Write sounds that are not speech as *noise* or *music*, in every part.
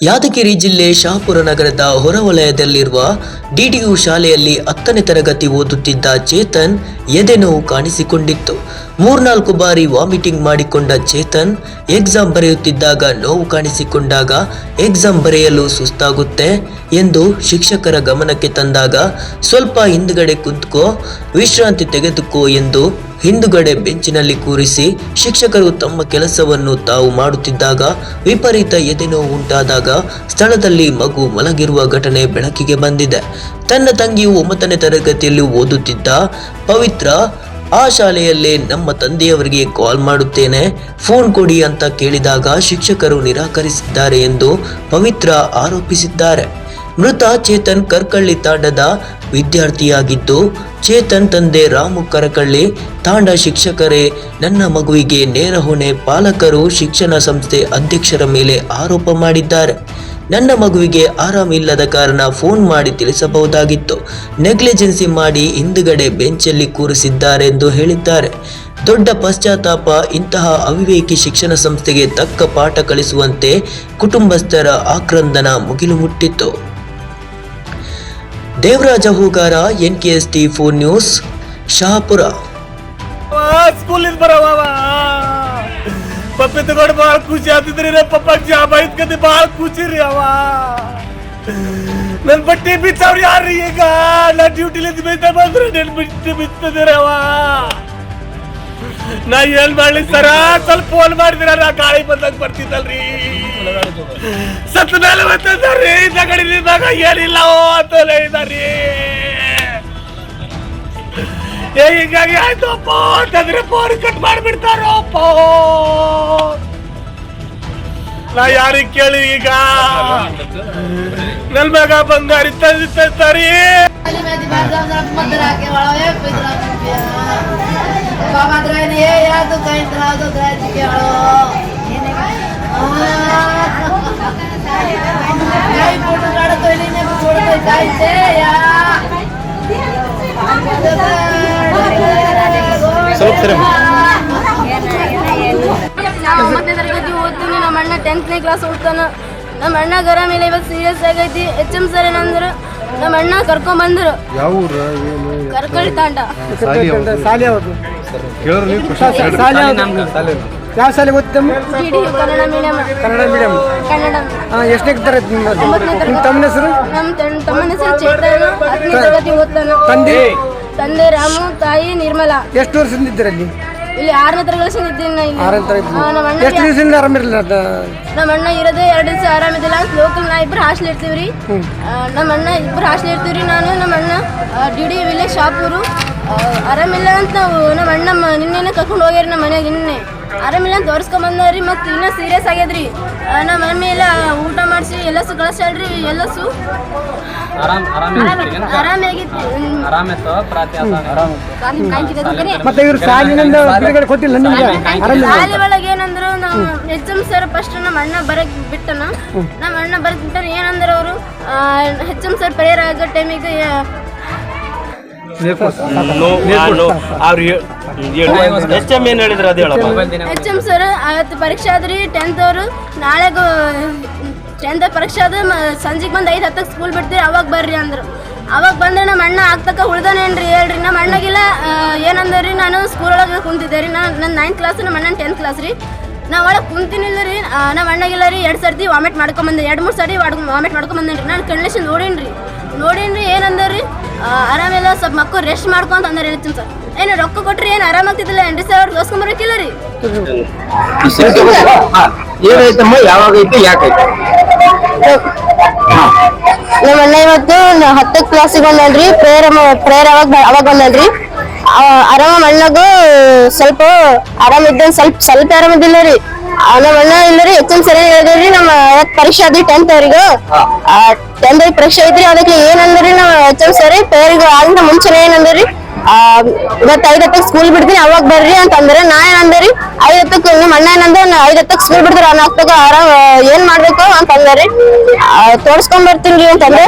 ಯಾದಗಿರಿ ಜಿಲ್ಲೆ ಶಹಾಪುರ ನಗರದ ಹೊರವಲಯದಲ್ಲಿರುವ ಡಿಡಿಯು ಶಾಲೆಯಲ್ಲಿ ಹತ್ತನೇ ತರಗತಿ ಓದುತ್ತಿದ್ದ ಚೇತನ್ ಎದೆನೋವು ಕಾಣಿಸಿಕೊಂಡಿತ್ತು. ಮೂರ್ನಾಲ್ಕು ಬಾರಿ ವಾಮಿಟಿಂಗ್ ಮಾಡಿಕೊಂಡ ಚೇತನ್ ಎಕ್ಸಾಮ್ ಬರೆಯುತ್ತಿದ್ದಾಗ ನೋವು ಕಾಣಿಸಿಕೊಂಡಾಗ ಎಕ್ಸಾಮ್ ಬರೆಯಲು ಸುಸ್ತಾಗುತ್ತೆ ಎಂದು ಶಿಕ್ಷಕರ ಗಮನಕ್ಕೆ ತಂದಾಗ, ಸ್ವಲ್ಪ ಹಿಂದುಗಡೆ ಕುಂತ್ಕೋ, ವಿಶ್ರಾಂತಿ ತೆಗೆದುಕೋ ಎಂದು ಹಿಂದುಗಡೆ ಬೆಂಚಿನಲ್ಲಿ ಕೂರಿಸಿ ಶಿಕ್ಷಕರು ತಮ್ಮ ಕೆಲಸವನ್ನು ತಾವು ಮಾಡುತ್ತಿದ್ದಾಗ ವಿಪರೀತ ಎದೆನೋವು ಉಂಟಾದಾಗ ಸ್ಥಳದಲ್ಲಿ ಮಗು ಮಲಗಿರುವ ಘಟನೆ ಬೆಳಕಿಗೆ ಬಂದಿದೆ. ತನ್ನ ತಂಗಿಯು ಒಂಬತ್ತನೇ ತರಗತಿಯಲ್ಲಿ ಓದುತ್ತಿದ್ದ ಪವಿತ್ರ ಆ ಶಾಲೆಯಲ್ಲೇ ನಮ್ಮ ತಂದೆಯವರಿಗೆ ಕಾಲ್ ಮಾಡುತ್ತೇನೆ. ಫೋನ್ ಕೊಡಿ ಅಂತ ಕೇಳಿದಾಗ ಶಿಕ್ಷಕರು ನಿರಾಕರಿಸಿದ್ದಾರೆ ಎಂದು ಪವಿತ್ರ ಆರೋಪಿಸಿದ್ದಾರೆ. ಮೃತ ಚೇತನ್ ಕರ್ಕಳ್ಳಿ ತಾಂಡದ ವಿದ್ಯಾರ್ಥಿಯಾಗಿದ್ದು, ಚೇತನ್ ತಂದೆ ರಾಮು ಕರಕಳ್ಳಿ, ತಾಂಡ ಶಿಕ್ಷಕರೇ, ನನ್ನ ಮಗುವಿಗೆ ನೇರ ಹೊಣೆ ಪಾಲಕರು ಶಿಕ್ಷಣ ಸಂಸ್ಥೆ ಅಧ್ಯಕ್ಷರ ಮೇಲೆ ಆರೋಪ ಮಾಡಿದ್ದಾರೆ. ನನ್ನ ಮಗುವಿಗೆ ಆರಾಮಿಲ್ಲದ ಕಾರಣ ಫೋನ್ ಮಾಡಿ ತಿಳಿಸಬಹುದಾಗಿತ್ತು. ನೆಗ್ಲಿಜೆನ್ಸಿ ಮಾಡಿ ಹಿಂದುಗಡೆ ಬೆಂಚಲ್ಲಿ ಕೂರಿಸಿದ್ದಾರೆಂದು ಹೇಳಿದ್ದಾರೆ. ದೊಡ್ಡ ಪಶ್ಚಾತ್ತಾಪ, ಇಂತಹ ಅವಿವೇಕಿ ಶಿಕ್ಷಣ ಸಂಸ್ಥೆಗೆ ತಕ್ಕ ಪಾಠ ಕಲಿಸುವಂತೆ ಕುಟುಂಬಸ್ಥರ ಆಕ್ರಂದನ ಮುಗಿಲು ಮುಟ್ಟಿತ್ತು Devaraj Hugar, N K S T four news, Shahapur. ಪಪ್ಪಿ ತಗೊಂಡು ಭಾಳ ಖುಷಿ ಆಗ್ತಿದ್ರಿ ಪಪ್ಪ. ಜಾಬ್ ಐತ್ಕತಿ ಭಾಳ ಖುಷಿ ರೀ ಅವ. ನನ್ ಬಟ್ಟೆ ಬಿಚ್ಚವ್ರು ಯಾರು ಈಗ? ನಾ ಡ್ಯೂಟಿಲಿ ಬಿದ್ದ ಬಂದ್ರೆ ನೆನ್ ಬಿಟ್ಟು ಬಿತ್ತದಿರ ಅವ. ನಾ ಏನ್ ಮಾಡ್ಲಿ ಸರ? ಸ್ವಲ್ಪ ಫೋನ್ ಮಾಡಿದಿರ ನಾ ಗಾಳಿ ಬಂದಾಗ ಬರ್ತಿದ್ದಲ್ರಿ ಸತ್ತ ಮೇಲೆ ಬಂತಂದ್ರಿ ನಗಡಿಲಿದ್ದಾಗ ಏನಿಲ್ಲ ಓ ಅಂತ ಹೇಳಿದಾರಿ ಏ ಹೀಗಾಗಿ ಆಯ್ತು ಅಪ್ಪ ಅಂತಂದ್ರೆ ಫೋನ್ ಕಟ್ ಮಾಡಿಬಿಡ್ತಾರೋ ಅಪ್ಪ ನಾ ಯಾರಿಗೆ ಕೇಳಿ ಈಗ ನನ್ ಮಗ ಬಂಗಾರಿ ತಂದಿ ತಂತಾರಿ Ali ಒಂಬತ್ತನೇ ತರಗತಿ ಓದ್ತೀನಿ ನಮ್ಮ ಅಣ್ಣ ಟೆಂತ್ನೇ ಕ್ಲಾಸ್ ಓದ್ತಾನ ನಮ್ಮ ಅಣ್ಣ ಗರ ಮೇಲೆ ಇವತ್ತು ಸೀರಿಯಸ್ ಆಗೈತಿ ಎಚ್ ಎಂ ಸರ್ ಏನಂದ್ರು ನಮ್ಮ ಅಣ್ಣ ಕರ್ಕೊಂಡ್ ಬಂದ್ರು ಕರ್ಕೊಳ್ಳಿ ಏನು ಕರ್ಕಳಿ ತಾಂಡ ಯಾವ ಶಾಲೆ ಓದ್ತಮ್ಮ ಕನ್ನಡ ಮೀಡಿಯಂ ಕನ್ನಡ. ಮೀಡಿಯಂ ಕನ್ನಡ ಎಷ್ಟನೇ ತರ ನಿಮ್ಮ ತಮ್ಮನ ಹೆಸರು? ನಮ್ಮ ತಮ್ಮನ ಹೆಸರು ಚೇತನ. ಹತ್ತನೇ ತರಗತಿ ಓದ್ತಾನ. ತಂದೆ? ತಂದೆ ರಾಮು ತಾಯಿ ನಿರ್ಮಲಾ. ಎಷ್ಟು ವರ್ಷದಿಂದ ಇದ್ದೀರ ಅಲ್ಲಿ ಇಲ್ಲಿ ಆರನೇ ತರಗತಿ ಇದ್ದೀನಿ ಇಲ್ಲಿ. ಆರನೇ ತರಗತಿ ಆ, ನಮ್ಮ ಅಣ್ಣ ಎಷ್ಟು ದಿವಸದಿಂದ ಆರಾಮಿರಲಿಲ್ಲ ಅದ? ನಮ್ಮ ಅಣ್ಣ ಇರೋದೇ ಎರಡು ದಿವಸ ಆರಾಮಿದ್ದಿಲ್ಲ ಅಂತ ಲೋಕಲ್ ನಾ ಇಬ್ರು ಹಾಸ್ಟೆಲ್ ಇರ್ತೀವ್ರಿ. ಆ, ನಮ್ಮ ಅಣ್ಣ ಇಬ್ರು ಹಾಸ್ಟೆಲ್ ಇರ್ತೀವ್ರಿ ನಾನು ನಮ್ಮ ಅಣ್ಣ ಡಿ ಡಿ ವಿಲೇಜ್ ಶಾಪೂರು. ಆ, ಆರಾಮಿಲ್ಲ ಅಂತ ನಾವು ನಮ್ಮ ಅಣ್ಣ ಮ- ನಿನ್ನೆನೆ ಕರ್ಕೊಂಡು ಹೋಗ್ಯಾರಿ ನಮ್ಮ ಮನೆಯಾಗ ನಿನ್ನೆ. ಆರಾಮಿಲ್ಲ ಅಂತ ತೋರಿಸ್ಕೊಂಬಂದ್ರಿ ಮತ್ತು ಇನ್ನೂ ಸೀರಿಯಸ್ ಆಗ್ಯದ್ರಿ. ಆ, ನಮ್ಮ ಮಮ್ಮಿ ಎಲ್ಲ ಊಟ ಮಾಡಿಸಿ ಎಲ್ಲಸು ಕಳಿಸ್ಯಾಳ್ರಿ ಎಲ್ಲಸು. ಮತ್ತೆ ಇವ್ರು ಸಾಲಿನಿಂದ ಬಿಡುಗಡೆ ಕೊಟ್ಟಿಲ್ಲ ನಿಮ್ಗೆ? ಶಾಲೆ ಒಳಗೆ ಏನಂದ್ರು ನಾವು ಎಚ್ ಎಂ ಸರ್ ಫಸ್ಟ್ ನಮ್ಮ ಅಣ್ಣ ಬರಕ್ ಬಿಟ್ಟನ. ನಮ್ಮ ಅಣ್ಣ ಬರಕ್ ಬಿಟ್ಟಾರ ಏನಂದ್ರೆ ಅವರು ಹೆಚ್ ಎಂ ಸರ್ ಪ್ರೇಯರ್ ಆಗೋ ಟೈಮಿಗೆ ಎಚ್ ಎಂ ಏನ್ ಹೇಳಿದ್ರು ಅದು ಹೇಳಪ್ಪ? ಎಚ್ ಎಂ ಸರ್ ಅವತ್ತು ಪರೀಕ್ಷೆ ಆದ್ರಿ ಟೆಂತ್ ಅವರು ನಾಳೆ ಟೆಂತ್ ಪರೀಕ್ಷೆ ಅದು ಸಂಜೆಗೆ ಬಂದು ಐದು ಹತ್ತಕ್ಕೆ ಸ್ಕೂಲ್ ಬಿಡ್ತೀರಿ, ಅವಾಗ ಬರ್ರಿ ಅಂದರು. ಅವಾಗ ಬಂದ್ರೆ ನಮ್ಮ ಅಣ್ಣ ಆಗ್ತಕ್ಕ ಉಳ್ದನೇನ್ರಿ ಹೇಳ್ರಿ. ನಮ್ಮ ಅಣ್ಣಗಿಲ್ಲ ಏನಂದರಿ, ನಾನು ಸ್ಕೂಲ್ ಒಳಗೆ ಕುಂತಿದ್ದೆ ರೀ. ನಾನು ನನ್ನ ನೈನ್ತ್ ಕ್ಲಾಸ್ ನಮ್ಮ ಅಣ್ಣನ ಟೆಂತ್ ಕ್ಲಾಸ್ ರೀ. ನಾ ಒಳಗೆ ಕುಂತಿನಿಲ್ಲ ರೀ. ನಮ್ಮ ಅಣ್ಣಗಿಲ್ಲ ರೀ. ಎರಡು ಸರ್ತಿ ವಾಮಿಟ್ ಮಾಡ್ಕೊಂಬಂದೆ ಎರಡು, ಮೂರು ಸರ್ತಿ ವಾಮಿಟ್ ಮಾಡ್ಕೊಂಬಂದೇನಿ ರೀ ನಾನು ಕಂಡೀಷನ್ ನೋಡೀನಿ ನೋಡೀನಿ ಏನಂದ್ರಿ? ಆರಾಮಿಲ್ಲ ಸ್ವಲ್ಪ ಮಕ್ಕಳು ರೆಸ್ಟ್ ಮಾಡ್ಕೊಂತ ಅಂದ್ರೆ ಹೇಳ್ತೀನಿ ಸರ್. ಏನು ರೊಕ್ಕ ಕೊಟ್ರಿ ಏನು ಆರಾಮಾಗ್ತಿದ್ದಿಲ್ಲ ಏನ್ರಿ ಸರ್? ಅವ್ರು ತೋರ್ಸ್ಕೊಂಬರ್ಬೇಕಿಲ್ಲ ರೀ. ಏನಾಯ್ತಮ್ಮ ಯಾವಾಗೈತೆ ಯಾಕೈತಿ ನಮ್ಮ ಅಣ್ಣ ಇವತ್ತು ಹತ್ತನೇ ಕ್ಲಾಸಿಗೆ ಬಂದಲ್ರಿ ಪ್ರೇಯರ್ ಪ್ರೇಯರ್ ಅವಾಗ ಅವಾಗ ಬಂದಲ್ರಿ ಆ, ಆರಾಮ ಅಣ್ಣಗೂ ಸ್ವಲ್ಪ ಆರಾಮಿದ್ದ ಸ್ವಲ್ಪ ಸ್ವಲ್ಪ ಆರಾಮದಿಲ್ಲ ರೀ ನಮ್ಮ ಅಣ್ಣ ಇಲ್ಲರಿ ಹೆಚ್ಚಿನ ಸರಿ ಹೇಳಿದ್ರಿ ನಮ್ಮ ಪರೀಕ್ಷೆ ಆದ್ರಿ ಟೆಂತ್ ಅವ್ರಿಗೆ. ಟೆಂತ್ ಪರೀಕ್ಷೆ ಐತ್ರಿ ಅದಕ್ಕೆ ಏನಂದ್ರಿ ನಮ್ಮ ಹೆಚ್ಚಿನ ಸರಿ ಪೇರಿಗೆ ಆಗಿನ ಮುಂಚೆನೆ ಏನಂದ್ರಿ? ಆ, ಇವತ್ತು ಐದು ಹತ್ತಕ್ಕೆ ಸ್ಕೂಲ್ ಬಿಡ್ತೀನಿ ಅವಾಗ ಬರ್ರಿ ಅಂತ ಅಂದ್ರೆ ನಾ ಏನಂದ್ರಿ ಐದು ಹತ್ತಕ್ಕೆ ನಿಮ್ಮ ಅಣ್ಣ ಏನಂದ್ರೆ ಐದು ಹತ್ತಕ್ಕೆ ಸ್ಕೂಲ್ ಬಿಡ್ತಾರ ನಾಲ್ಕು ಆರಾಮ್ ಏನ್ ಮಾಡ್ಬೇಕು ಅಂತ ಅಂದ್ರಿ ತೋರ್ಸ್ಕೊಂಡ್ ಬರ್ತೀನಿ ಅಂತಂದ್ರೆ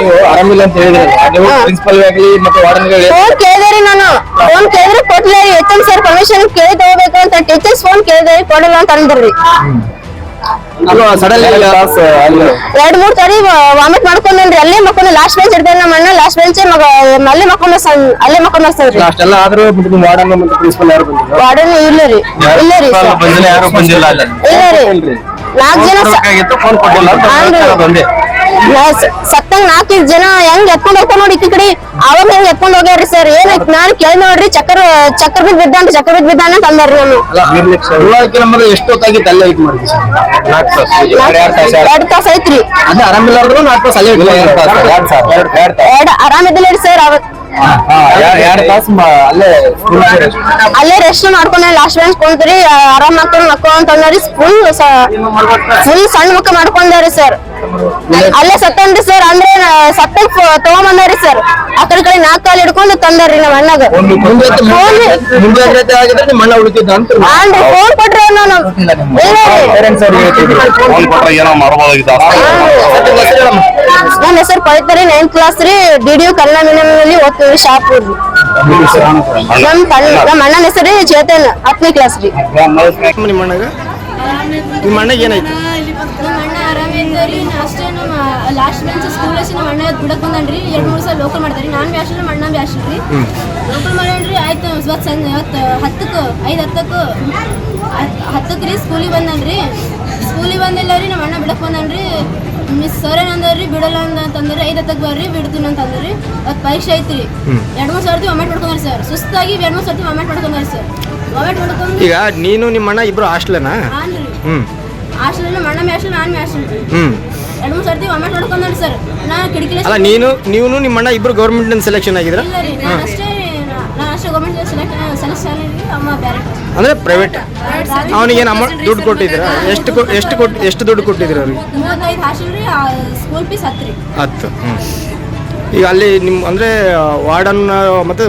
ಫೋನ್ ಕೇಳಿದ್ರಿ ನಾನು. ಫೋನ್ ಕೇಳಿದ್ರೆ ಕೊಟ್ಲೇ ಎಚ್ ಎಂ ಸರ್ ಪರ್ಮಿಷನ್ ಕೇಳಿ ತಗೋಬೇಕು ಅಂತ ಟೀಚರ್ಸ್ ಫೋನ್ ಕೇಳಿದ್ರಿ ಕೊಡಲ್ಲ ಅಂತ ಅಂದ್ರಿ ಎರಡ್ ಮೂರ್ ಸರಿ ವಾಮಿಟ್ ಮಾಡ್ಕೊಂಡ್ರಿ ಅಲ್ಲೇ ಮಕ್ಕೊಂಡು ಲಾಸ್ಟ್ ಬೆಂಚ್ ಇರ್ತೇನೆ ನಮ್ಮ ಅಣ್ಣ ಲಾಸ್ಟ್ ಬೆಂಚ್ ಮಗ ಅಲ್ಲೇ ಮಕ್ಕೊಂಡ ಅಲ್ಲೇ ಮಕ್ಕೊಂಡ ಸರ್ ಅಷ್ಟೆಲ್ಲ ಆದ್ರೂ ನಿಮ್ಮ ವಾರ್ಡನ್ ಮತ್ತು ಪ್ರಿನ್ಸಿಪಲ್ ಯಾರು ಬಂದಿಲ್ಲ ವಾರ್ಡನ್ ಇಲ್ಲ ರೀ ಇಲ್ಲ ರೀ sir. ಬಂದಿಲ್ಲ ಯಾರು ಬಂದಿಲ್ಲ ಅಲ್ಲ ಇಲ್ಲ ರೀ ನಾಲ್ಕ್ ಜನ ಸ- ಫೋನ್ ಕೊಟ್ಟಿಲ್ಲ ಸತ್ತಂಗ್ ನಾಲ್ಕೈದು ಜನ ಹೆಂಗ್ ಎತ್ಕೊಂಡ್ ಹೋಗ್ತಾ ನೋಡಿ ಈ ಕಡೆ. ಅವಾಗ ಹೆಂಗ್ ಎತ್ಕೊಂಡ್ ಹೋಗ್ಯಾರ್ರಿ ಸರ್ ಏನ್ ನಾನು ಕೇಳಿ ನೋಡ್ರಿ ಚಕ್ರ ಚಕ್ಕರ್ ಬಿದ್ದ ಅಂತ ಚಕ್ಕರ್ ಬಿದ್ದ ಬಿದ್ದಾನ ಅಂತ ಅಂದಾರ್ರಿ ನಾನು. ಉಳ್ಳಾಕಿ ನಮ್ಮದು ಎಷ್ಟು ಹೊತ್ತಾಗಿತ್ತು ಅಲ್ಲೇ ಇಟ್ ಮಾಡಿದ್ವಿ ಎರಡು ತಾಸು ಐತ್ರಿ ಅದು ಇಲ್ಲ ನಾಲ್ಕು ತಾಸು ಅಲ್ಲೇ ಎರಡ್ ಆರಾಮಿದ್ದಿಲ್ಲ ಸರ್ ಅವತ್ ಎರಡು ತಾಸು ಅಲ್ಲೇ ರೆಸ್ಟ್ ಮಾಡ್ಕೊಂಡೆ ಲಾಸ್ಟ್ ಬೆಂಚ್ ಕುಂತ್ರಿ ಆರಾಮ್ ಮಾಡ್ಕೊಂಡು ಮಕ್ಕಳು ಅಂತ ಅಂದ್ರಿ ಫುಲ್ ಫುಲ್ ಸಣ್ಣ ಮಕ್ಕ ಮಾಡ್ಕೊಂಡಾರಿ ಸರ್ ಅಲ್ಲೇ ಸತ್ತನ್ರಿ ಸರ್ ಅಂದ್ರೆ ಸತ್ತ ತಗೊಂಬಂದಾರಿ ಸರ್ ಆ ಕಡೆ ಕಡೆ ನಾಲ್ಕು ಕಾಲು ಹಿಡ್ಕೊಂಡು ತಂದಾರಿ ನಮ್ಮ ಅಣ್ಣಗ. ಫೋನ್ ಕೊಟ್ರೆ ಏನೋ ಮಾಡ್ಬೋದಾಗಿತ್ತು ನನ್ನ ಹೆಸರು ಪವಿತ್ರಿ ನೈನ್ತ್ ಕ್ಲಾಸ್ ರೀ D D you Kannada medium ನಲ್ಲಿ ಓದ್ತೀವಿ ಶಾಪ್ ರೀ ನಮ್ ನಮ್ಮ ಅಣ್ಣನ ಹೆಸರು ಚೇತನ್ ಹತ್ತನೇ ಕ್ಲಾಸ್ ರೀ ನಿಮ್ಮ ಅಣ್ಣಗ ನಿಮ್ಮ ಅಣ್ಣಗೆ ಏನಾಯ್ತು ನಮ್ಮ ಅಣ್ಣ ಆರಾಮಿದ್ದರಿ ಅಷ್ಟೇ ನಮ್ಮ ಲಾಸ್ಟ್ ಬೆಂಚ್ ಸ್ಕೂಲ್ ಅಷ್ಟೇ ನಮ್ಮ ಅಣ್ಣ ಬಿಡಕ್ ಎರಡು ಮೂರು ಸಲ ಲೋಕಲ್ ಮಾಡ್ತಾರಿ ನಾನು ಬ್ಯಾಶ್ ನಮ್ಮ ಅಣ್ಣ ಬ್ಯಾಶ್ ರೀ ಲೋಕಲ್ ಆಯ್ತು ಇವತ್ತು ಸಂಜೆ ಇವತ್ತು ಹತ್ತಕ್ಕೆ ಐದು ಹತ್ತಕ್ಕೆ ಹತ್ತಕ್ಕೆ ರೀ ಸ್ಕೂಲಿಗೆ ಬಂದನ್ರಿ. ಸ್ಕೂಲಿಗೆ ಬಂದಿಲ್ಲ ರೀ ನಮ್ಮ ಅಣ್ಣ ಬಿಡಕ್ ಬಂದನ್ರಿ. ಮಿಸ್ ಸರ್ ಏನಂದ್ರಿ ಬಿಡಲ್ಲ ಅಂತಂದ್ರೆ ಐದು ಹತ್ತಕ್ಕೆ ಬರ್ರಿ ಬಿಡ್ತೀನಿ ಅಂತಂದ್ರಿ ಅದ್ ಪರೀಕ್ಷೆ ಐತ್ರಿ. ಎರಡು ಮೂರು ಸರ್ತಿ ವಾಮಿಟ್ ಮಾಡ್ಕೊಂಡ್ರಿ ಸರ್ ಸುಸ್ತಾಗಿ ಎರಡು ಮೂರು ಸರ್ತಿ ವಾಮಿಟ್ ಮಾಡ್ಕೊಂಡ್ರಿ ಸರ್ ವಾಮಿಟ್ ಮಾಡ್ಕೊಂಡು ಈಗ ನೀನು ನಿಮ್ಮ ಅಣ್ಣ ಇಬ್ರು ಹಾಸ್ಟ್ಲನಾ? ಹ್ಮ್. ಹಾಸ್ಟೆಲ್ ಅಣ್ಣ ಮ್ಯಾಸ್ಟಲ್ ನಾನು ಹ್ಮ್. ಎರಡು ಮೂರು ಸರ್ತಿ ವಾಮಿಟ್ ಮಾಡ್ಕೊಂಡ್ರಿ ಸರ್ ನಾ ಕಿಡಿಕಿ ಅಲ್ಲ ನೀನು ನೀವು ನಿಮ್ಮ ಅಣ್ಣ ಇಬ್ರು ಗೌರ್ಮೆಂಟ್ ಸೆಲೆಕ್ಷನ್ ಆಗಿದ್ರ ಅಷ್ಟೇ ಅಂದ್ರೆ ಪ್ರೈವೇಟ್ ಅವನಿಗೆ ಅಮೌಂಟ್ ದುಡ್ಡು ಕೊಟ್ಟಿದ್ದೀರಾ? ಎಷ್ಟು ಕೊ- ಎಷ್ಟು ಕೊಟ್ಟು ಎಷ್ಟು ದುಡ್ಡು ಕೊಟ್ಟಿದ್ದೀರಾ ಅವ್ರಿಗೆ? ಮೂವತ್ತೈದು ಹಾಸ್ಟೆಲ್ ರೀ ಸ್ಕೂಲ್ ಫೀಸ್ ಹತ್ತು ರೀ ಹತ್ತು ಹ್ಮ್. ಈಗ ಅಲ್ಲಿ ನಿಮ್ಮ ಅಂದರೆ ವಾರ್ಡನ್ ಮತ್ತು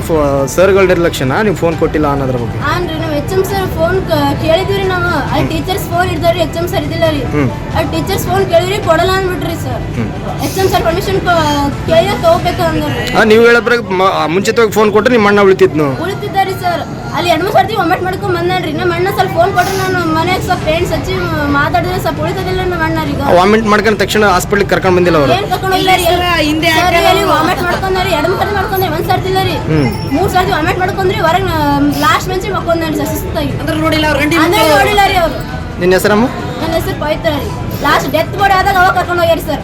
ಸರ್ಗಳ ನಿರ್ಲಕ್ಷ್ಯನ? ನೀವು ಫೋನ್ ಕೊಟ್ಟಿಲ್ಲ ಅನ್ನೋದ್ರ ಬಗ್ಗೆ? ಹಾನ್ ರೀ ನಾವು ಎಚ್ ಎಂ ಸರ್ ಫೋನ್ ಕೇಳಿದ್ವಿ ರೀ ನಾವು. ಟೀಚರ್ಸ್ ಫೋನ್ ಇದ್ದಾರೆ ಎಚ್ ಎಂ ಸರ್ ಇದ್ದಿಲ್ಲ ರೀ ಆ ಟೀಚರ್ಸ್ ಫೋನ್ ಕೇಳಿದ್ರಿ ಕೊಡಲ್ಲ ಅನ್ಬಿಟ್ರಿ sir H M sir permission ಕೇಳಿದ್ರೆ ತಗೋಬೇಕು ಅಂದ್ರೆ ಆ, ನೀವು ಹೇಳಿದ್ರೆ ಮುಂಚಿತವಾಗಿ ಫೋನ್ ಕೊಟ್ಟರೆ ನಿಮ್ಮ ಅಣ್ಣ ಉಳಿತಿದ್ನು. ಉಳಿತಿದ್ದಾರಿ ಸರ್ ಅಲ್ಲಿ ಎರಡು ಮೂರು ಸರ್ತಿ ಒಮ್ಮೆಟ್ ಮಾಡ್ಕೊಂಡ್ ಬಂದ್ರಿ ನಮ್ಮ ಅಣ್ಣ ಸ್ವಲ್ಪ ಫೋನ್ ಕೊಟ್ರೆ ನಾನು ಮನೆಗೆ ಸ್ವಲ್ಪ ಫ್ರೆಂಡ್ಸ್ ಹಚ್ಚಿ ಮಾತಾಡಿದ್ರೆ ಸ್ವಲ್ಪ ಉಳಿತದಿಲ್ಲ ನಮ್ಮ ಅಣ್ಣರಿಗೆ ವಾಮಿಟ್ ಮಾಡ್ಕೊಂಡ ತಕ್ಷಣ ಹಾಸ್ಪಿಟ್ಲಿಗೆ ಕರ್ಕೊಂಡು ಬಂದಿಲ್ಲ ಅವರು. ಏನ್ ಕರ್ಕೊಂಡು ಹಿಂದೆ ವಾಮಿಟ್ ಮಾಡ್ಕೊಂಡ್ರಿ ಎರಡು ಮೂರು ಸರ್ತಿ ಮಾಡ್ಕೊಂಡ್ರಿ ಒಂದ್ ಸರ್ತಿ ಇಲ್ಲ ರೀ ಮೂರ್ ಸರ್ತಿ ವಾಮಿಟ್ ಮಾಡ್ಕೊಂಡ್ರಿ ಹೊರಗೆ ಲಾಸ್ಟ್ ಬೆಂಚ್ ಮಕ್ಕೊಂಡ್ರಿ ನಾನು ಸುಸ್ತಾಗಿ. ಅಂದ್ರೆ ನೋಡಿಲ್ಲ ಅಂದ್ರೆ ನೋಡಿಲ್ಲ ರೀ ಅವ್ರು. ನಿನ್ನ ಹೆಸರಮ್ಮ? ನನ್ನ ಹೆಸರು ಪವಿತ್ರ ರೀ. ಲಾಸ್ಟ್ ಡೆತ್ ಬಾಡಿ ಆದಾಗ ಅವಾಗ ಕರ್ಕೊಂಡು ಹೋಗ್ಯಾರಿ ಸರ್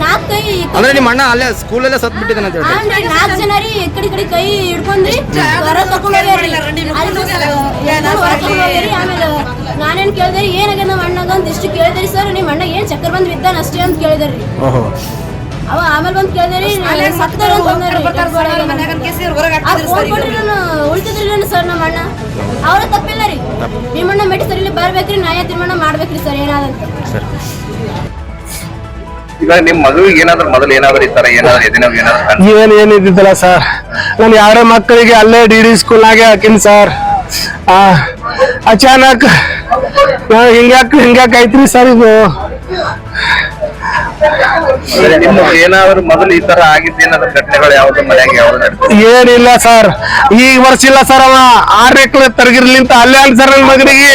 ನಾಲ್ಕು ಕೈ ಅಂದ್ರೆ ನಿಮ್ಮ ಅಣ್ಣ ಅಲ್ಲೇ ಸ್ಕೂಲಲ್ಲೇ ಸತ್ ಬಿಟ್ಟಿದ್ದಾನೆ ಅಂತ ಹೇಳಿ ನಾಲ್ಕು ಜನ ರೀ ಈ ಕಡೆ ಈ ಕಡೆ ಕೈ ಹಿಡ್ಕೊಂಡ್ರಿ ಹೊರ ಕರ್ಕೊಂಡು ಹೋಗ್ಯಾರಿ. ಅಲ್ಲಿ ಆಮೇಲೆ ನಾನೇನ್ ಕೇಳಿದೆ ಏನಾಗ್ಯದ ನಮ್ಮ ಅಣ್ಣಗ ಅಂತ ಇಷ್ಟು ಕೇಳಿದ್ರಿ ಸರ್ ನಿಮ್ಮ ಅಣ್ಣ ಏನ್ ಚಕ್ಕರ್ ಬಂದ್ ಬಿದ್ದಾನ ಅಷ್ಟೇ ಅಂತ ಕೇಳಿದ್ರಿ ಓಹೋ. ಅವ ಆಮೇಲೆ ಬಂದ್ ಕೇಳಿದ್ರಿ ಉಳಿತಿದ್ರಿ ಸರ್ ನಮ್ಮ ಅಣ್ಣ. ಅವ್ರ ತಪ್ಪಿಲ್ಲ ರೀ. ನಿಮ್ಮ ಅಣ್ಣ ಮೆಟ್ಟಿ ಸರ್ ಇಲ್ಲಿ ಬರ್ಬೇಕ್ರಿ ನ್ಯಾಯ ತೀರ್ಮಾನ ಮಾಡ್ಬೇಕ್ರಿ ಸರ್ ಏನಾದಂತ. ಈಗ ನಿಮ್ ಮಗುವಿಗೆ ಏನಾದ್ರು ಮೊದಲು ಏನಾದ್ರು ಈ ತರ ಏನಾದ್ರು ಎದಿನ ಏನಾದ್ರು ಏನ್ ಏನಿದ್ದಿದ್ದಲ್ಲ ಸರ್? ನಾನು ಯಾರೇ ಮಕ್ಕಳಿಗೆ ಅಲ್ಲೇ ಡಿ ಡಿ ಸ್ಕೂಲ್ನಾಗೆ ಹಾಕಿನಿ ಸರ್. ಆ ಅಚಾನಕ್ ಹಿಂಗ್ಯಾಕ್ ಹಿಂಗ್ಯಾಕ್ ಐತ್ರಿ ಸರ್ ಇದು. ನಿಮ್ಮ ಏನಾದ್ರು ಮೊದಲು ಈ ತರ ಆಗಿದ್ದೇನಾದ್ರು ಘಟನೆಗಳು ಯಾವ್ದು ಮನೆಯಾಗ ಯಾವ್ದು ನಡೆದಿದೆ? ಏನಿಲ್ಲ ಸರ್. ಈ ವರ್ಷ ಇಲ್ಲ ಸರ್ ಅವ. ಆರನೇ ಕ್ಲಾಸ್ ತರಗಿರ್ಲಿಂತ ಅಲ್ಲೇ ಅಲ್ಲಿ ಸರ್ ನನ್ನ ಮಗನಿಗೆ.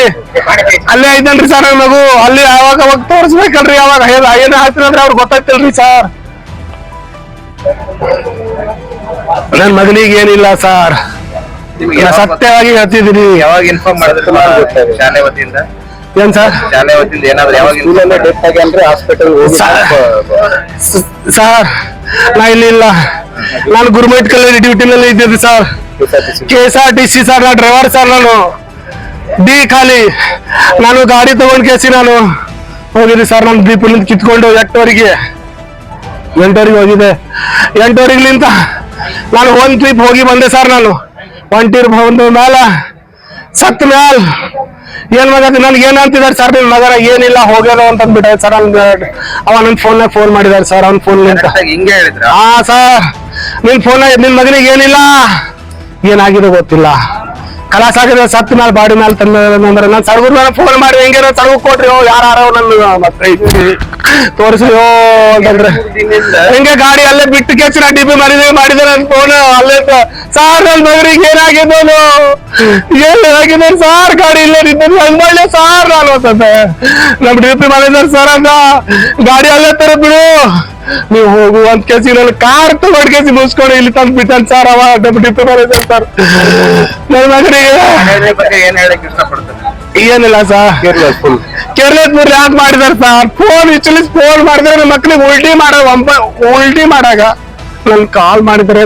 ಅಲ್ಲೇ ಐತನ್ರಿ ಸರ್ ನನ್ನ ಮಗು. ಅಲ್ಲಿ ಅವಾಗ ಅವಾಗ ತೋರಿಸ್ಬೇಕಲ್ರಿ ಅವಾಗ ಏನ್ ಹಾಕ್ತಿರ ಅಂದ್ರೆ ಅವ್ರಿಗೆ ಗೊತ್ತಾಗ್ತಿಲ್ರಿ ಸರ್. ನನ್ ಮಗನಿಗೆ ಏನಿಲ್ಲ ಸರ್. ನಿಮ್ಗೆ ನಾ ಯಾವಾಗ ಸತ್ಯವಾಗಿ ಹೇಳ್ತಿದ್ದೀನಿ. ಯಾವಾಗ ಇನ್ಫಾರ್ಮ್ ಮಾಡಿದ್ರೆ? ಶಾಲೆ ವತಿಯಿಂದ? ಏನ್ ಸರ್? ಶಾಲೆ ವತಿಯಿಂದ ಏನಾದ್ರು ಯಾವಾಗ ಸ್ಕೂಲಲ್ಲೇ ಡೆತ್ ಆಗಿ ಅಂದ್ರೆ ಹಾಸ್ಪಿಟಲ್ ಹೋಗಿ ಸರ್ ನಾ ಇಲ್ಲಿ ಇಲ್ಲ. ನಾನು ಗುರುಮೇಟ್ ಕಲ್ಲಲ್ಲಿ ಡ್ಯೂಟಿನಲ್ಲಿ ಇದ್ದಿದ್ದೆ sir. K S R T C sir ನಾ ಡ್ರೈವರ್ ಸರ್ ನಾನು. ಡಿ ಖಾಲಿ. ನಾನು ಗಾಡಿ ತಗೊಂಡ್ ಕೇಸಿ ನಾನು. ಹೋಗಿದ್ದೆ ಸರ್ ನಾನು ದೀಪಲಿಂದ ಕಿತ್ಕೊಂಡು ಎಂಟುವರೆಗೆ. ಎಂಟುವರೆಗೆ ಹೋಗಿದ್ದೆ ಎಂಟುವರೆಗ್ಲಿಂತ ನಾನು ಒಂದ್ ಟ್ರಿಪ್ ಹೋಗಿ ಬಂದೆ ಸರ್ ನಾನು. ಒನ್ ಟ್ರಿಪ್ ಬಂದ ಮ್ಯಾಲ ಸತ್ ಮ್ಯಾಲ. ಏನ್ ಮಗ ನನ್ಗೆ ಏನ್ ಅಂತಿದಾರೆ ಸರ್ ನಿಮ್ ಮಗರ ಏನಿಲ್ಲ ಹೋಗ್ಯಾರ ಅಂತ ಅಂದ್ಬಿಟ್ಟ ಸರ್ ಅವ್ನ ಅವ ನನ್ ಫೋನ್ ಫೋನ್ ಮಾಡಿದಾರೆ ಸರ್ ಅವ್ನ ಫೋನ್ ಹಿಂಗೆ ಹೇಳಿದ್ರ? ಹಾ ಸರ್. ನಿನ್ ಫೋನ್ ನಿನ್ ಮಗನಿಗೆ ಏನಿಲ್ಲ. ಏನಾಗಿದೆ ಗೊತ್ತಿಲ್ಲ. ಕಲಾಸ ಆಗಿದೆ ಸತ್ ಮೇಲೆ ಬಾಡಿ ಮೇಲೆ ತಂದ್ರೆ ನಾನು ಸಡಗುರ್ ಮೇಲೆ ಫೋನ್ ಮಾಡಿ ಹೆಂಗೆ ಸಡಗು ಕೊಟ್ರಿ ಯಾರು ನನ್ನ ಮತ್ತೆ ತೋರಿಸ್ರಿ ಅಂತಂದ್ರೆ. ಹಿಂಗೆ ಗಾಡಿ ಅಲ್ಲೇ ಬಿಟ್ಟು ಕೇಸಿನ ಡಿಪಿ ಮಾಡಿದ್ರೆ ಮಾಡಿದೆ ಅಲ್ಲೇ ಸಾರ್ ನನ್ನ ಮಗನಿಗೆ ಏನಾಗಿದ್ದೋನು? ಏನಾಗಿದೆ ಸಾರ್ ಗಾಡಿ ಇಲ್ಲೇ ನಿಂತ ಮಾಡ್ಲಿ ಸಾರ್ ನಾನು ಅಂತಂದೆ. ನಮ್ ಡಿಪಿ ಮ್ಯಾನೇಜರ್ ಸರ್ ಅಂತ ಗಾಡಿ ಅಲ್ಲೇ ತರ ಬಿಡು. ನೀವು ಹೋಗು ಅಂತ ಕೇಸಿ ನಾನು ಕಾರ್ ತಗೊಂಡ್ ಕೇಸಿ ಮುಗಿಸ್ಕೊಂಡು ಇಲ್ಲಿ ತಂದು ಬಿಟ್ಟಾನ ಸರ್ ಅವ ನಮ್ ಡಿಪಿ ಮ್ಯಾನೇಜರ್ ಸರ್. ನನ್ನ ಮಗನಿಗೆ ಏನ್ ಹೇಳಕ್ ಇಷ್ಟಪಡ್ತಾರೆ? ಏನಿಲ್ಲ ಸರ್. ಕೇರ್ಲೆಸ್ ಬಿಡ್ರಿ ಯಾಕೆ ಮಾಡಿದಾರೆ ಸರ್? ಫೋನ್ ಇಚ್ಚಲಿಸ್ ಫೋನ್ ಮಾಡಿದ್ರೆ ಮಕ್ಳಿಗೆ ಉಲ್ಟಿ ಮಾಡ ಉಲ್ಟಿ ಮಾಡಾಗ ನನ್ ಕಾಲ್ ಮಾಡಿದ್ರೆ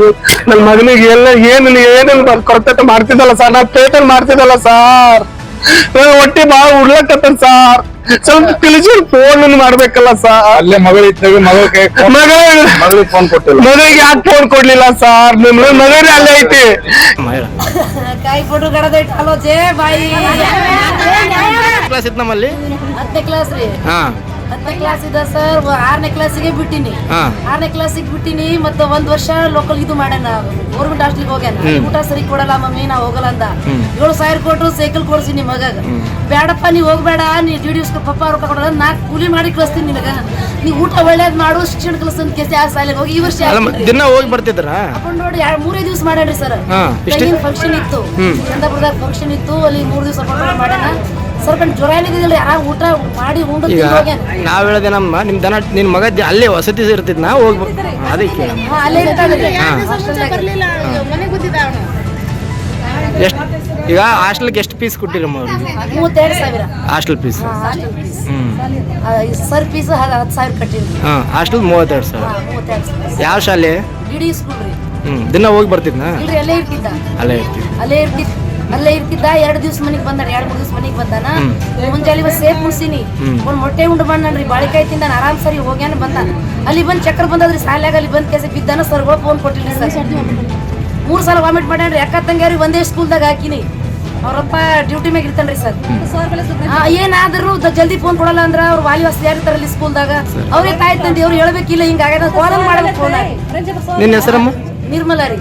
ನನ್ ಮಗನಿಗೆ ಎಲ್ಲ ಏನ್ ಏನೇನ್ ಕೊರತೆ ಮಾಡ್ತಿದ್ದಲ್ಲ ಸರ್ ನಾ ಪೇಟಲ್ ಮಾಡ್ತಿದ್ದಲ್ಲ ಸರ್ ನನ್ನ ಬಾ ಬಾಳ ಉಡ್ಲಕತ್ತದ ಸರ್ ಸ್ವಲ್ಪ ತಿಳಿಸಿ ಫೋನ್ ಮಾಡ್ಬೇಕಲ್ಲ ಸರ್ ಅಲ್ಲೇ ಮಗಳಿದ್ದಾಗ ಮಗಳಿಗೆ ಮಗ ಮಗಳಿಗೆ ಫೋನ್ ಕೊಟ್ಟಿಲ್ಲ. ಮಗಳಿಗೆ ಯಾಕೆ ಫೋನ್ ಕೊಡ್ಲಿಲ್ಲ ಸರ್ ನಿಮ್ಮ ಮಗನೇ ಅಲ್ಲೇ ಐತಿ. *laughs* ಗಡದ ಬಾಯಿ. ಕ್ಲಾಸ್ ಇತ್ತು ನಮ್ಮಲ್ಲಿ. ಹತ್ತನೇ ಕ್ಲಾಸ್ ರೀ. ಹಾ. ಹತ್ತನೇ ಕ್ಲಾಸ್ ಇದೆ ಸರ್ ಆರನೇ ಕ್ಲಾಸಿಗೆ ಬಿಟ್ಟಿನಿ. ಹಾ. ಆರನೇ ಕ್ಲಾಸಿಗೆ ಬಿಟ್ಟಿನಿ ಮತ್ತೆ ಒಂದ್ ವರ್ಷ ಲೋಕಲ್ ಇದು ಮಾಡ್ಯಾನ. ಗೌರ್ಮೆಂಟ್ ಹಾಸ್ಟೆಲ್ಗೆ ಹೋಗ್ಯಾನ. ಊಟ ಸರಿ ಕೊಡಲ್ಲ ಮಮ್ಮಿ ನಾ ಹೋಗಲ್ಲ ಅಂದ. ಏಳು ಸಾವಿರ ಕೊಟ್ರು ಸೈಕಲ್ ಕೊಡ್ಸಿ ನಿಮ್ ಮಗಗ. ಬೇಡಪ್ಪ ನೀ ಹೋಗ್ಬೇಡ ನೀ ಡಿ ಡಿ ಪಪ್ಪ ರೊಕ್ಕ ಕೊಡಲ್ಲ ನಾ ಕೂಲಿ ಮಾಡಿ ಕಳಿಸ್ತೀನಿ ನಿನಗ. ನೀ ಊಟ ಒಳ್ಳೇದ್ ಮಾಡು ಶಿಕ್ಷಣ ಕಲಿಸ್ತಂತ ಕೇಸಿ ಆ ಸಾಲಿಗೆ ಹೋಗಿ ಈ ವರ್ಷ ದಿನ ಹೋಗಿ ಬರ್ತಿದ್ರಾ? ಹಾಕೊಂಡ್ ನೋಡಿ ಎರಡ್ ಮೂರೇ ದಿವಸ ಮಾಡ್ಯಾಡ್ರಿ ಸರ್ ಫಂಕ್ಷನ್ ಇತ್ತು. ಚಂದಾಪುರದಾಗ ಫಂಕ್ಷನ್ ಇತ್ತು ಅಲ್ಲಿ ಮೂರ್ ದಿವಸ ಮಾಡ್ಯಾನ. ಸ್ವಲ್ಪ ಜ್ವರ ಏನಿದಿಲ್ಲ ಯಾರು ಊಟ ಮಾಡಿ ಉಂಡು ಈಗ ನಾವ್ ಹೇಳದೆ ನಮ್ಮ ನಿಮ್ ದನ ನಿನ್ ಮಗ ದ- ಅಲ್ಲೇ ವಸತಿ ಇರ್ತಿದ್ನ ಹೋಗ್ಬೇಕು ಅದಕ್ಕೆ ಅಲ್ಲೇ ಇರ್ತಾನ್ರಿ. ಎಷ್ಟು ಈಗ ಹಾಸ್ಟೆಲ್ಗೆ ಎಷ್ಟು ಪೀಸ್ ಕೊಟ್ಟಿರಮ್ಮ ಅವ್ರಿಗೆ? ಮೂವತ್ತೆರಡು ಸಾವಿರ. Hostel piece sir. ಪೀಸ್ ಹತ್ತು ಸಾವಿರ ಕಟ್ಟಿನ್ರಿ ಹಾ ಹಾಸ್ಟೆಲ್ ಮೂವತ್ತೆರಡು ಸಾವಿರ. ಮೂವತ್ತೆರಡು ಸಾವಿರ. ಯಾವ ಶಾಲೆ? ಡಿ ಸ್ಕೂಲ್ ರೀ. ಹ್ಮ್ ದಿನ ಹೋಗಿ ಬರ್ತಿದ್ನಾ? ಇಲ್ರಿ ಅಲ್ಲೇ ಇರ್ತಿದ್ದ. ಅಲ್ಲೇ ಇರ್ತೀವಿ ಅಲ್ಲೇ ಇರ್ತಿದ್ ಅಲ್ಲೇ ಇರ್ತಿದ್ದ ಎರಡು ದಿವ್ಸ ಮನೆಗೆ ಬಂದಾನ ಎರಡು ಮೂರು ದಿವ್ಸ ಮನೆಗೆ ಬಂದಾನ ಮುಂಜಾನೆ ಇವತ್ತು ಸೇಫ್ ಮುಡ್ಸಿನಿ ಅವ್ನು ಮೊಟ್ಟೆ ಉಂಡು ರೀ ಬಾಳಿಕಾಯಿ ತಿಂದಾನ ಆರಾಮ್ ಸರಿ ಹೋಗ್ಯಾನ ಬಂದಾನ ಅಲ್ಲಿ ಬಂದ್ ಚಕ್ರ ಬಂದದ್ರಿ ಸಾಲ್ಯಾಗ ಅಲ್ಲಿ ಬಂದ್ ಕೆಸ ಬಿದ್ದಾನ ಸರ್ಗಳು ಫೋನ್ ಕೊಟ್ಟಿಲ್ಲ ಸರ್ ಮೂರ್ ಸಲ ವಾಮಿಟ್ ಮಾಡ್ಯಾನ್ರಿ ಅಕ್ಕ ತಂಗಿಯವ್ರಿಗೆ ಒಂದೇ ಸ್ಕೂಲ್ದಾಗ ಹಾಕಿನಿ ಅವ್ರಪ್ಪ ಡ್ಯೂಟಿ ಮ್ಯಾಗ ಇರ್ತಾನ್ರಿ ಸರ್ ಏನಾದ್ರು ದ- ಜಲ್ದಿ ಫೋನ್ ಕೊಡಲ್ಲ ಅಂದ್ರ ಅವ್ರ ವಾಲಿ ವಸ್ತು ಯಾರು ಸ್ಕೂಲ್ ಸ್ಕೂಲ್ದಾಗ ಅವ್ರೇ ತಾಯಿ ತಂದೆ ಅವ್ರು ಹೇಳ್ಬೇಕಿಲ್ಲ ಹಿಂಗಾಗ್ಯದ ಕಾಲ್ ಮಾಡ್ಬೇಕು ಫೋನ್ ನಿನ್ನ ಹೆಸರಮ್ಮ ನಿರ್ಮಲಾ ರೀ